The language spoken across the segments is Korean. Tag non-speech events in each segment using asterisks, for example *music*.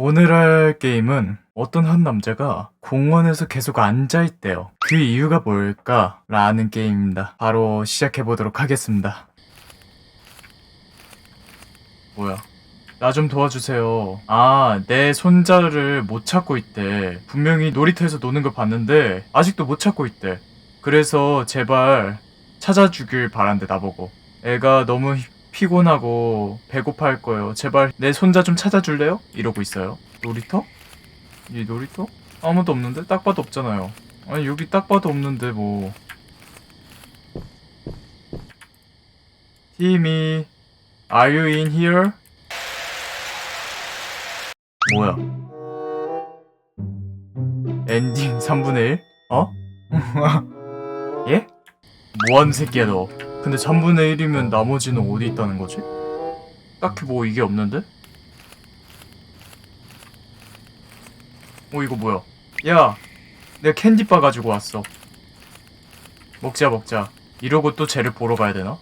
오늘 할 게임은 어떤 한 남자가 공원에서 계속 앉아있대요. 그 이유가 뭘까? 라는 게임입니다. 바로 시작해보도록 하겠습니다. 뭐야? 나 좀 도와주세요. 아, 내 손자를 못 찾고 있대. 분명히 놀이터에서 노는 걸 봤는데, 아직도 못 찾고 있대. 그래서 제발 찾아주길 바란대, 나보고. 애가 너무 히- 피곤하고 배고파 할 거예요. 제발 내 손자 좀 찾아줄래요? 이러고 있어요. 놀이터? 이 놀이터? 아무도 없는데? 딱 봐도 없잖아요. 아니, 여기 딱 봐도 없는데, 뭐. 팀이, are you in here? 뭐야? 엔딩 3분의 1? 어? *laughs* 예? 뭐하는 새끼야 너 근데 3분의 1이면 나머지는 어디 있다는 거지? 딱히 뭐 이게 없는데? 어 이거 뭐야 야 내가 캔디바 가지고 왔어 먹자 먹자 이러고 또 쟤를 보러 가야 되나?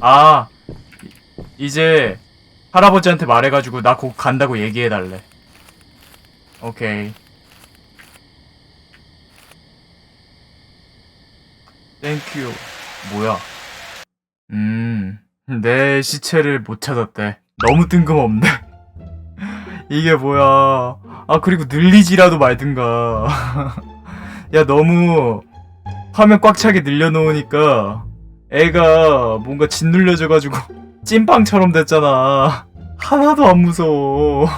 아 이- 이제 할아버지한테 말해가지고 나 곧 간다고 얘기해달래. 오케이. 땡큐. 뭐야? 음, 내 시체를 못 찾았대. 너무 뜬금없네. *laughs* 이게 뭐야. 아, 그리고 늘리지라도 말든가. *laughs* 야, 너무 화면 꽉 차게 늘려놓으니까 애가 뭔가 짓눌려져가지고 *laughs* 찐빵처럼 됐잖아. 하나도 안 무서워.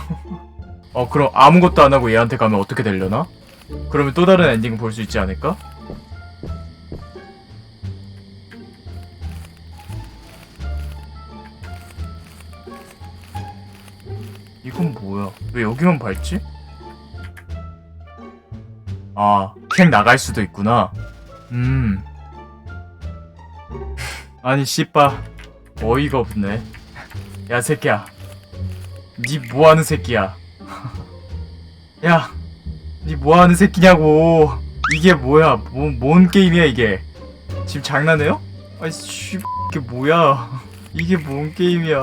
어, 그럼 아무것도 안 하고 얘한테 가면 어떻게 되려나? 그러면 또 다른 엔딩을 볼수 있지 않을까? 이건 뭐야? 왜 여기만 밟지? 아, 그냥 나갈 수도 있구나. 음. *laughs* 아니, 씨빠. 어이가 없네. 야, 새끼야. 니 뭐하는 새끼야? *laughs* 야, 니 뭐하는 새끼냐고. 이게 뭐야? 뭐, 뭔 게임이야, 이게? 지금 장난해요? 아이, 씨, 이게 뭐야? *laughs* 이게 뭔 게임이야?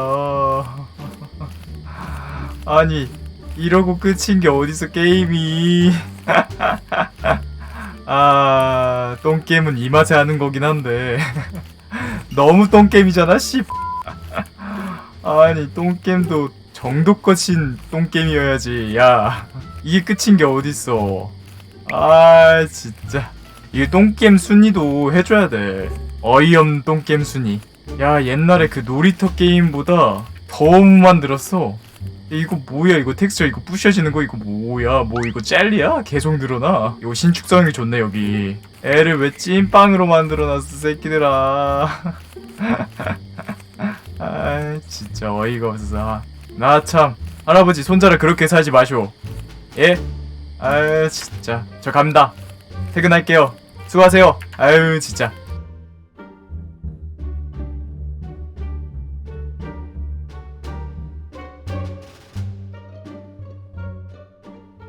아니, 이러고 끝인 게 어디서 게임이. *laughs* 아, 똥게임은 이 맛에 하는 거긴 한데. *laughs* 너무 똥게임이잖아, 씨. *laughs* 아니, 똥게임도 정도껏인 똥게임이어야지. 야, 이게 끝인 게 어딨어. 아, 진짜. 이게 똥게임 순위도 해줘야 돼. 어이없는 똥게임 순위. 야, 옛날에 그 놀이터 게임보다 더 못 만들었어. 이거 뭐야? 이거 텍스처 이거 부셔지는 거 이거 뭐야? 뭐 이거 젤리야? 계속 늘어나? 이거 신축성이 좋네 여기. 애를 왜 찐빵으로 만들어놨어 새끼들아. *laughs* 아 진짜 어이가 없어서. 나 참 할아버지 손자를 그렇게 살지 마쇼 예? 아 진짜. 저 갑니다. 퇴근할게요. 수고하세요. 아유 진짜